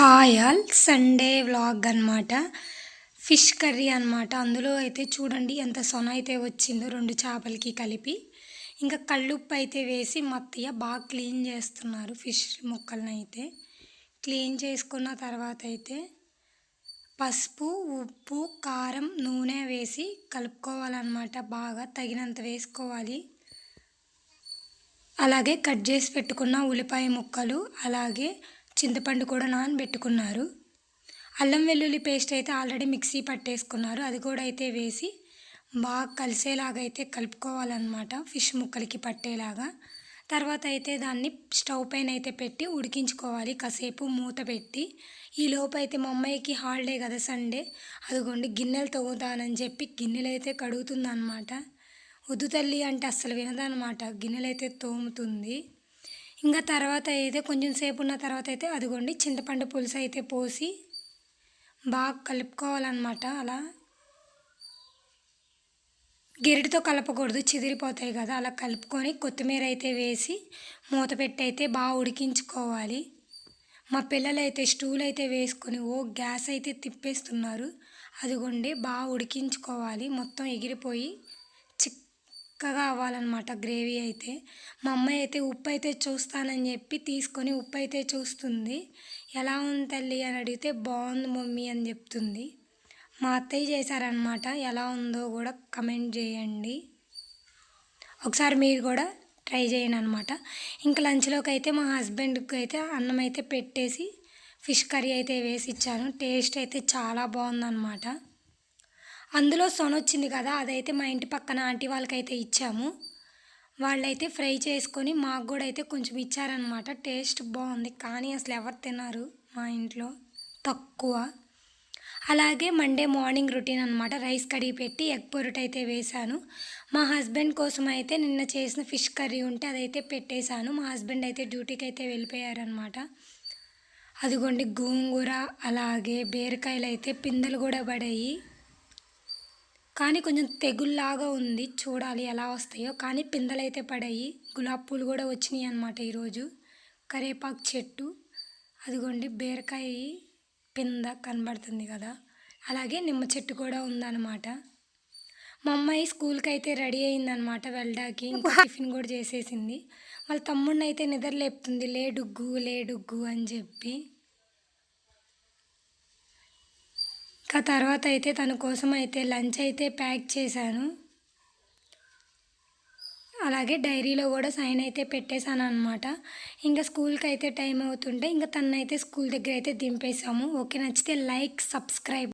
Hi all. Sunday vlog అనమాట fish curry అనమాట అందులో అయితే చూడండి ఎంత సొన అయితే వచ్చిందో రెండు చేపలకి కలిపి. ఇంకా కళ్ళుప్పు అయితే వేసి మత్తయ్య బాగా క్లీన్ చేస్తున్నారు ఫిష్ ముక్కలను అయితే క్లీన్ చేసుకున్న తర్వాత అయితే పసుపు ఉప్పు కారం నూనె వేసి కలుపుకోవాలన్నమాట. బాగా తగినంత వేసుకోవాలి. అలాగే కట్ చేసి పెట్టుకున్న ఉల్లిపాయ ముక్కలు అలాగే చింతపండు కూడా నానబెట్టుకున్నారు. అల్లం వెల్లుల్లి పేస్ట్ అయితే ఆల్రెడీ మిక్సీ పట్టేసుకున్నారు. అది కూడా అయితే వేసి బాగా కలిసేలాగా అయితే కలుపుకోవాలన్నమాట. ఫిష్ ముక్కలకి పట్టేలాగా. తర్వాత అయితే దాన్ని స్టవ్ పైన అయితే పెట్టి ఉడికించుకోవాలి. కాసేపు మూత పెట్టి. ఈ లోపు అయితే మా అమ్మాయికి హాలిడే కదా సండే. అదిగోండి గిన్నెలు తవ్వుతానని చెప్పి గిన్నెలు అయితే కడుగుతుందన్నమాట. వద్దు తల్లి అంటే అస్సలు వినదనమాట గిన్నెలు అయితే తోముతుంది. ఇంకా తర్వాత అయితే కొంచెం సేపు ఉన్న తర్వాత అయితే అదిగోండి చింతపండు పులుసు అయితే పోసి బాగా కలుపుకోవాలన్నమాట అలా. గెరిటితో కలపకూడదు చిదిరిపోతాయి కదా. అలా కలుపుకొని కొత్తిమీర అయితే వేసి మూత పెట్టి అయితే బాగా ఉడికించుకోవాలి. మా పిల్లలు అయితే స్టూల్ అయితే వేసుకొని ఓ గ్యాస్ అయితే తిప్పేస్తున్నారు. అదిగోండి బాగా ఉడికించుకోవాలి. మొత్తం ఎగిరిపోయి చిక్కగా అవ్వాలన్నమాట. గ్రేవీ అయితే. మా అమ్మాయి అయితే ఉప్పు అయితే చూస్తానని చెప్పి తీసుకొని ఉప్పు అయితే చూస్తుంది. ఎలా ఉంది తల్లి అని అడిగితే బాగుంది మమ్మీ అని చెప్తుంది. మా అత్తయ్య చేశారనమాట ఎలా ఉందో కూడా కమెంట్ చేయండి. ఒకసారి మీరు కూడా ట్రై చేయండి అనమాట ఇంకా లంచ్లోకి అయితే మా హస్బెండ్కి అయితే అన్నం అయితే పెట్టేసి ఫిష్ కర్రీ అయితే వేసి ఇచ్చాను. టేస్ట్ అయితే చాలా బాగుందన్నమాట. అందులో సొన వచ్చింది కదా అదైతే మా ఇంటి పక్కన ఆంటీ వాళ్ళకైతే ఇచ్చాము. వాళ్ళైతే ఫ్రై చేసుకొని మాకు కూడా అయితే కొంచెం ఇచ్చారనమాట టేస్ట్ బాగుంది కానీ అసలు ఎవరు తిన్నారు మా ఇంట్లో? తక్కువ. అలాగే మండే మార్నింగ్ రొటీన్ అనమాట రైస్ కడిగి పెట్టి ఎగ్ పొరట్ అయితే వేశాను. మా హస్బెండ్ కోసం అయితే నిన్న చేసిన ఫిష్ కర్రీ ఉంటే అదైతే పెట్టేశాను. మా హస్బెండ్ అయితే డ్యూటీకి అయితే వెళ్ళిపోయారనమాట అదిగోండి గోంగూర అలాగే బీరకాయలు అయితే పిందెలు కూడా పడాయి. కానీ కొంచెం తెగుల్లాగా ఉంది చూడాలి ఎలా వస్తాయో. కానీ పిందెలు అయితే పడాయి. గులాబీ పూలు కూడా వచ్చినాయి అనమాట ఈరోజు. కరేపాకు చెట్టు అదిగోండి బీరకాయ పింద కనబడుతుంది కదా. అలాగే నిమ్మ చెట్టు కూడా ఉందన్నమాట. మా అమ్మాయి స్కూల్కి అయితే రెడీ అయిందనమాట వెళ్ళడానికి. ఇంకా టిఫిన్ కూడా చేసేసింది. వాళ్ళ తమ్ముడిని అయితే నిద్ర లేపుతుంది. లే డుగ్గు లే డుగ్గు అని చెప్పి. ఇంకా తర్వాత అయితే తన కోసం అయితే లంచ్ అయితే ప్యాక్ చేశాను. అలాగే డైరీలో కూడా సైన్ అయితే పెట్టేశాను అనమాట ఇంకా స్కూల్కి అయితే టైం అవుతుంటే ఇంకా తనైతే స్కూల్ దగ్గర అయితే దింపేసాము ఓకే నచ్చితే లైక్ సబ్స్క్రైబ్.